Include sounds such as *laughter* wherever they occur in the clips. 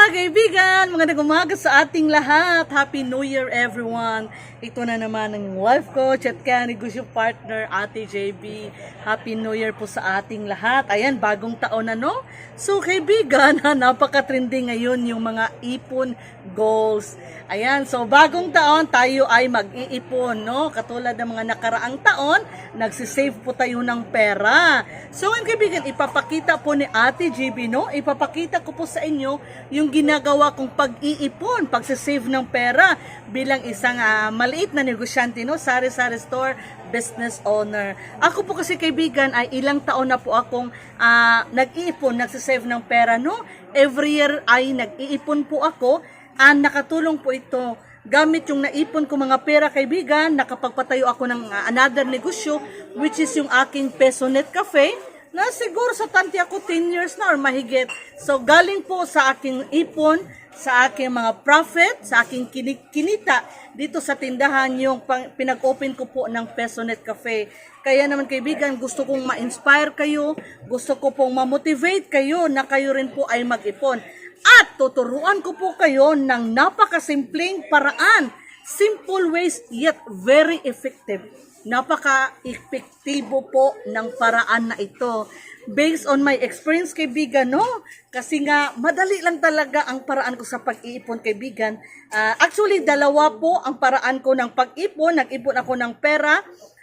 mga kaibigan! Magandang umaga sa ating lahat! Happy New Year everyone! Ito na naman ang wife ko, chat ka, negosyo partner, Ate JB. Happy New Year po sa ating lahat. Ayan, bagong taon na no? So kaibigan, *laughs* napaka-trending ngayon yung mga ipon goals. Ayan, so bagong taon tayo ay mag-iipon, no? Katulad ng mga nakaraang taon, nagsisave po tayo ng pera. So ngayon kaibigan, ipapakita po ni Ate JB, no? Ipapakita ko po sa inyo yung ginagawa kong pag-iipon, pagsisave ng pera bilang isang ah, maliit na negosyante, no? Sari-sari store business owner. Ako po kasi kaibigan ay ilang taon na po akong ah, nag-iipon, nagsisave ng pera, no? Every year ay nag-iipon po ako. Ah, nakatulong po ito gamit yung naipon ko mga pera kaibigan, nakapagpatayo ako ng ah, another negosyo which is yung aking Pesonet Cafe na siguro sa tanti ako 10 years na or mahigit. So galing po sa aking ipon, sa aking mga profit, sa aking kini- kinita dito sa tindahan yung pinag-open ko po ng Pesonet Cafe. Kaya naman kaibigan, gusto kong ma-inspire kayo, gusto ko pong ma-motivate kayo na kayo rin po ay mag-ipon. At tuturuan ko po kayo ng napakasimpleng paraan. Simple ways yet very effective. Napaka-epektibo po ng paraan na ito. Based on my experience, kaibigan, no? Kasi nga, madali lang talaga ang paraan ko sa pag-iipon, kaibigan. Ah, actually, dalawa po ang paraan ko ng pag-ipon. Nag-ipon ako ng pera.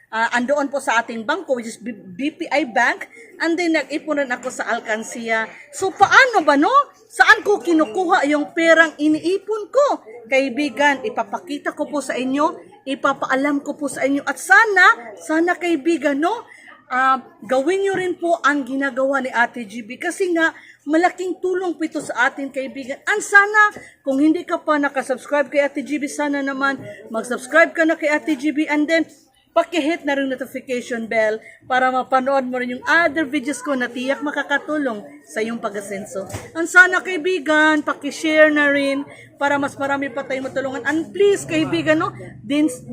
Ah, andoon po sa ating bangko, which is BPI Bank. And then, nag-ipon rin ako sa Alcancia. So, paano ba, no? Saan ko kinukuha yung perang iniipon ko? Kaibigan, ipapakita ko po sa inyo, ipapaalam ko po sa inyo. At sana, sana kaibigan, no? Ah, gawin nyo rin po ang ginagawa ni Ate GB kasi nga malaking tulong po ito sa atin kaibigan. Ang sana kung hindi ka pa nakasubscribe kay Ate GB, sana naman mag-subscribe ka na kay Ate GB and then pakihit na rin notification bell para mapanood mo rin yung other videos ko na tiyak makakatulong sa iyong pag-asenso. Ang sana kaibigan, pakishare na rin para mas marami pa tayong matulungan. And please kaibigan, no,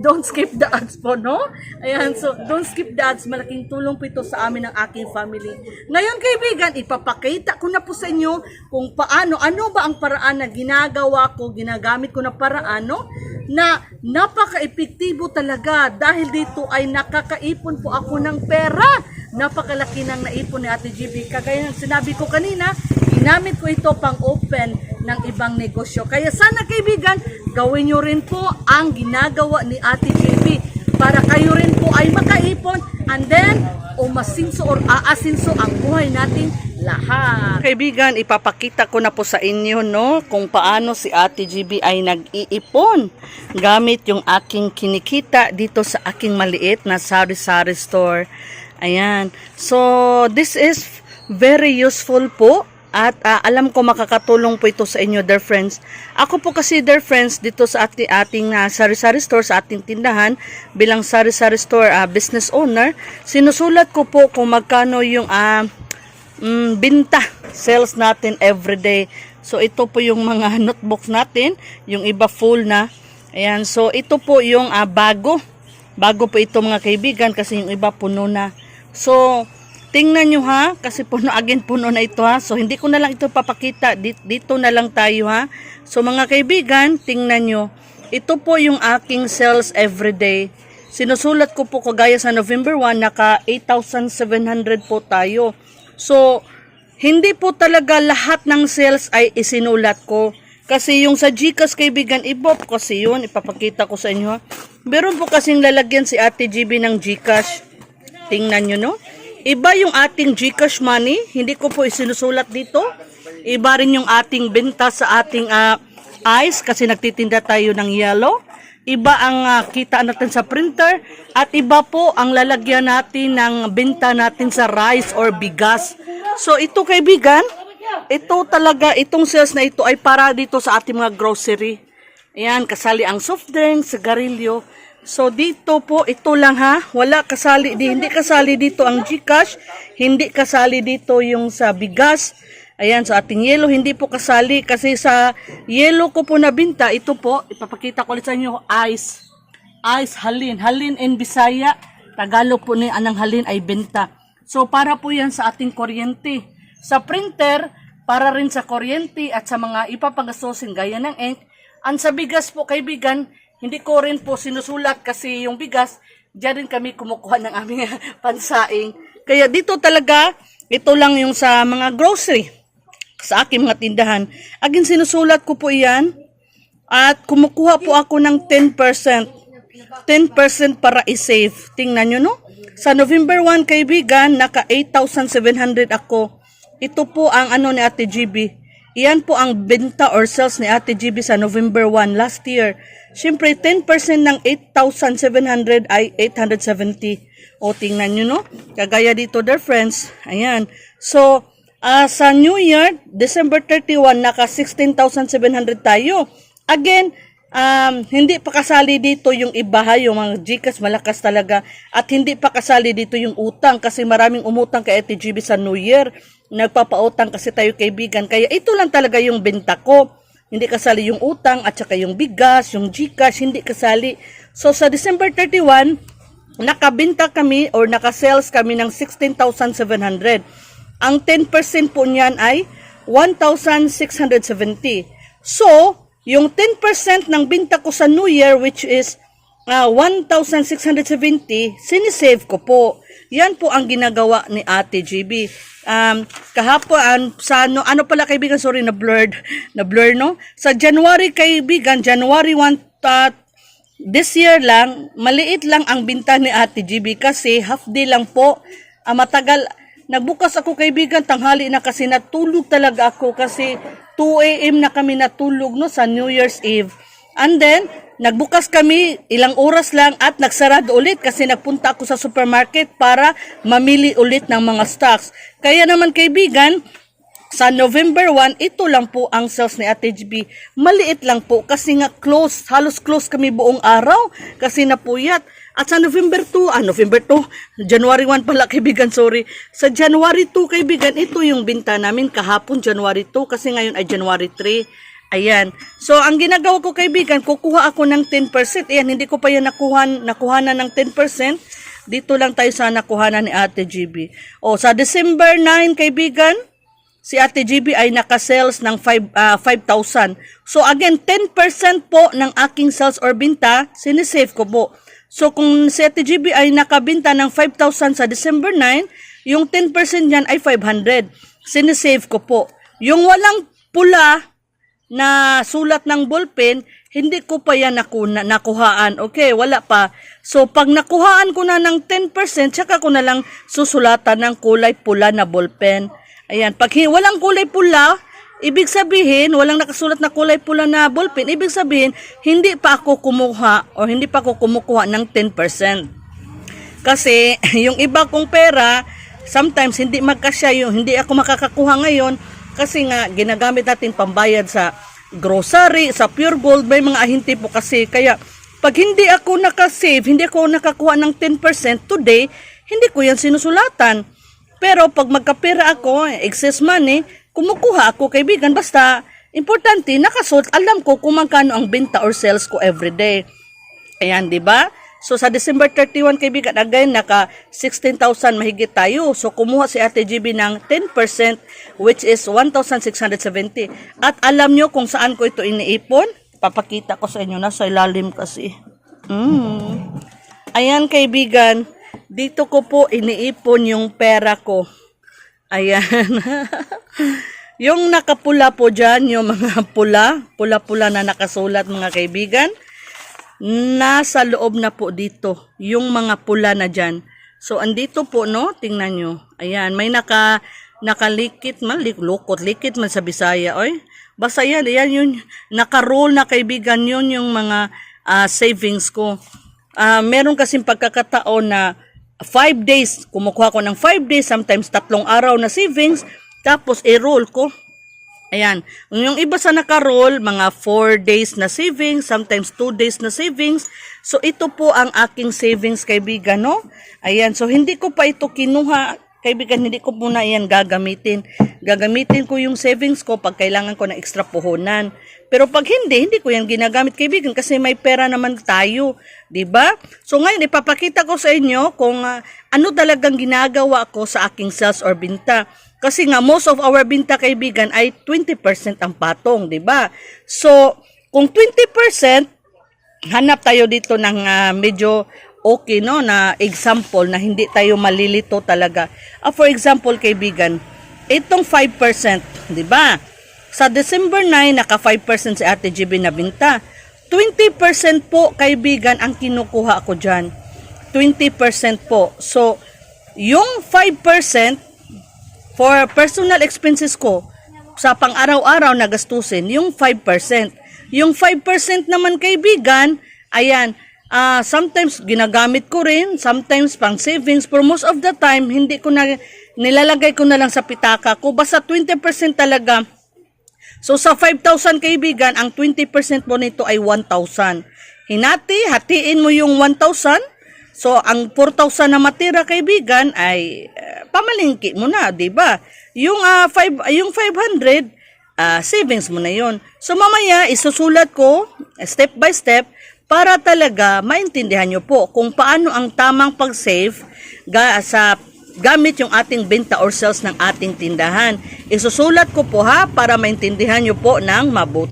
don't skip the ads po, no? Ayan, so don't skip the ads. Malaking tulong po ito sa amin ng aking family. Ngayon kaibigan, ipapakita ko na po sa inyo kung paano, ano ba ang paraan na ginagawa ko, ginagamit ko na paraan, no? na napaka-epektibo talaga dahil dito ay nakakaipon po ako ng pera. Napakalaki ng naipon ni Ate GB. Kagaya ng sinabi ko kanina, ginamit ko ito pang open ng ibang negosyo. Kaya sana kaibigan, gawin nyo rin po ang ginagawa ni Ate GB para kayo rin po ay makaipon and then umasinso or aasinso ang buhay natin lahat. Kaibigan, ipapakita ko na po sa inyo no kung paano si Ate GB ay nag-iipon gamit yung aking kinikita dito sa aking maliit na sari-sari store. Ayan. So, this is very useful po at ah, alam ko makakatulong po ito sa inyo, dear friends. Ako po kasi, dear friends, dito sa ating, ating ah, sari-sari store, sa ating tindahan, bilang sari-sari store ah, business owner, sinusulat ko po kung magkano yung ah, mm, binta, sales natin every day. So, ito po yung mga *laughs* notebooks natin, yung iba full na. Ayan, so ito po yung ah, bago. Bago po ito mga kaibigan kasi yung iba puno na. So, tingnan nyo ha, kasi puno *laughs* again puno na ito ha. So, hindi ko na lang ito papakita. Dito, na lang tayo ha. So, mga kaibigan, tingnan nyo. Ito po yung aking sales every day. Sinusulat ko po kagaya sa November 1, naka 8,700 po tayo. So, hindi po talaga lahat ng sales ay isinulat ko. Kasi yung sa Gcash kaibigan, iba po kasi yun. Ipapakita ko sa inyo. Meron po kasing lalagyan si Ate GB ng Gcash. Tingnan nyo, no? Iba yung ating Gcash money. Hindi ko po isinusulat dito. Iba rin yung ating benta sa ating ah, ice kasi nagtitinda tayo ng yellow. Iba ang ah, kita natin sa printer. At iba po ang lalagyan natin ng benta natin sa rice or bigas. So ito kaibigan, ito talaga, itong sales na ito ay para dito sa ating mga grocery. Ayan, kasali ang soft drink, sigarilyo. So dito po, ito lang ha, wala kasali, di, hindi kasali dito ang Gcash, hindi kasali dito yung sa bigas. Ayan, sa ating yellow, hindi po kasali kasi sa yellow ko po nabinta, ito po, ipapakita ko ulit sa inyo, ice. Ice, halin. Halin in Bisaya, Tagalog po ni anang halin ay benta. So para po yan sa ating kuryente. Sa printer, para rin sa kuryente at sa mga ipapagastusin gaya ng ink. Ang sa bigas po kaibigan, hindi ko rin po sinusulat kasi yung bigas, diyan rin kami kumukuha ng aming *laughs* pansaing. Kaya dito talaga, ito lang yung sa mga grocery sa aking mga tindahan. Agin sinusulat ko po iyan at kumukuha po ako ng 10%. 10% para i-save. Tingnan nyo, no? Sa November 1, kaibigan, naka 8,700 ako. Ito po ang ano ni Ate GB. Iyan po ang benta or sales ni Ate GB sa November 1 last year. Siyempre, 10% ng 8,700 ay 870. O, tingnan nyo, no? Kagaya dito, dear friends. Ayan. So, ah, sa New Year, December 31, naka 16,700 tayo. Again, um, hindi pa kasali dito yung iba yung mga Gcash malakas talaga. At hindi pa kasali dito yung utang kasi maraming umutang kay Ate GB sa New Year. Nagpapautang kasi tayo kaibigan. Kaya ito lang talaga yung benta ko. Hindi kasali yung utang at saka yung bigas, yung Gcash, hindi kasali. So sa December 31, nakabenta kami or naka-sales kami ng 16,700. Ang 10% po niyan ay 1,670. So, yung 10% ng binta ko sa New Year which is ah, 1,670, sinisave ko po. Yan po ang ginagawa ni Ate GB. Um, kahapon, sa ano, ano pala kaibigan, sorry, na blurred, na blur, no? Sa January kaibigan, January 1, uh, this year lang, maliit lang ang binta ni Ate GB kasi half day lang po. Ah, matagal, nagbukas ako kaibigan, tanghali na kasi natulog talaga ako kasi 2 a.m. na kami natulog no sa New Year's Eve. And then, nagbukas kami ilang oras lang at nagsarado ulit kasi nagpunta ako sa supermarket para mamili ulit ng mga stocks. Kaya naman kaibigan, sa November 1, ito lang po ang sales ni Ate GB. Maliit lang po kasi nga close, halos close kami buong araw kasi napuyat. At sa November 2, ah November 2, January 1 pala *laughs* kaibigan, sorry. Sa January 2 kaibigan, ito yung binta namin kahapon January 2 kasi ngayon ay January 3. Ayan. So, ang ginagawa ko kaibigan, kukuha ako ng 10%. Ayan, hindi ko pa yan nakuha, nakuha na ng 10%. Dito lang tayo sa nakuha na ni Ate GB. O, sa December 9 kaibigan, si Ate GB ay naka-sales ng 5, ah, 5,000. So again, 10% po ng aking sales or binta, sinisave ko po. So kung si Ate GB ay nakabinta ng 5,000 sa December 9, yung 10% niyan ay 500. Sinisave ko po. Yung walang pula na sulat ng ballpen, hindi ko pa yan nakuna, nakuhaan. Okay, wala pa. So, pag nakuhaan ko na ng 10%, tsaka ko na lang susulatan ng kulay pula na ballpen. Ayan, pag walang kulay pula, ibig sabihin, walang nakasulat na kulay pula na ballpen, ibig sabihin, hindi pa ako kumuha o hindi pa ako kumukuha ng 10%. Kasi *laughs* yung iba kong pera, sometimes hindi magkasya yung hindi ako makakakuha ngayon kasi nga ginagamit natin pambayad sa grocery, sa pure gold, may mga ahinti po kasi. Kaya pag hindi ako nakasave, hindi ako nakakuha ng 10% today, hindi ko yan sinusulatan. Pero pag magkapera ako, excess money, kumukuha ako kaibigan. Basta, importante, nakasuot, alam ko kung magkano ang benta or sales ko everyday. Ayan, di ba? So sa December 31 kaibigan, again, naka 16,000 mahigit tayo. So kumuha si Ate GB ng 10% which is 1,670. At alam nyo kung saan ko ito iniipon? Papakita ko sa inyo, nasa ilalim kasi. Mm. Ayan kaibigan, dito ko po iniipon yung pera ko. Ayan. *laughs* yung nakapula po dyan, yung mga pula, pula-pula na nakasulat mga kaibigan nasa loob na po dito yung mga pula na dyan. So, andito po, no? Tingnan nyo. Ayan, may naka, nakalikit man, lukot, likit man sa Bisaya, oy. Basta yan, yan yun, naka-roll na kaibigan yun yung mga ah, savings ko. Ah, meron kasing pagkakataon na 5 days, kumukuha ko ng 5 days, sometimes tatlong araw na savings, tapos i-roll ko. Ayan. Yung iba sa naka-roll, mga 4 days na savings, sometimes 2 days na savings. So, ito po ang aking savings, kaibigan, no? Ayan. So, hindi ko pa ito kinuha, kaibigan, hindi ko muna yan gagamitin. Gagamitin ko yung savings ko pag kailangan ko ng extra puhunan. Pero pag hindi, hindi ko yan ginagamit, kaibigan, kasi may pera naman tayo. ba? So, ngayon, ipapakita ko sa inyo kung ah, ano talagang ginagawa ko sa aking sales or binta. Kasi nga most of our binta kaibigan ay 20% ang patong, 'di ba? So, kung 20% hanap tayo dito ng ah, medyo okay no na example na hindi tayo malilito talaga. Ah, for example, kaibigan, itong 5%, 'di ba? Sa December 9 naka 5% si Ate GB na binta. 20% po kaibigan ang kinukuha ko diyan. 20% po. So, yung 5% for personal expenses ko sa pang-araw-araw na gastusin, yung 5%. Yung 5% naman kaibigan, ayan, ah sometimes ginagamit ko rin, sometimes pang savings, for most of the time, hindi ko na, nilalagay ko na lang sa pitaka ko. Basta 20% talaga. So sa 5,000 kaibigan, ang 20% mo nito ay 1,000. Hinati, hatiin mo yung 1,000. So ang 4,000 na matira kaibigan ay eh, pamalingki mo na, 'di ba? Yung ah, five, yung 500 ah, savings mo na 'yon. So mamaya isusulat ko eh, step by step para talaga maintindihan nyo po kung paano ang tamang pag-save ga, sa gamit yung ating benta or sales ng ating tindahan. Isusulat ko po ha para maintindihan nyo po ng mabuti.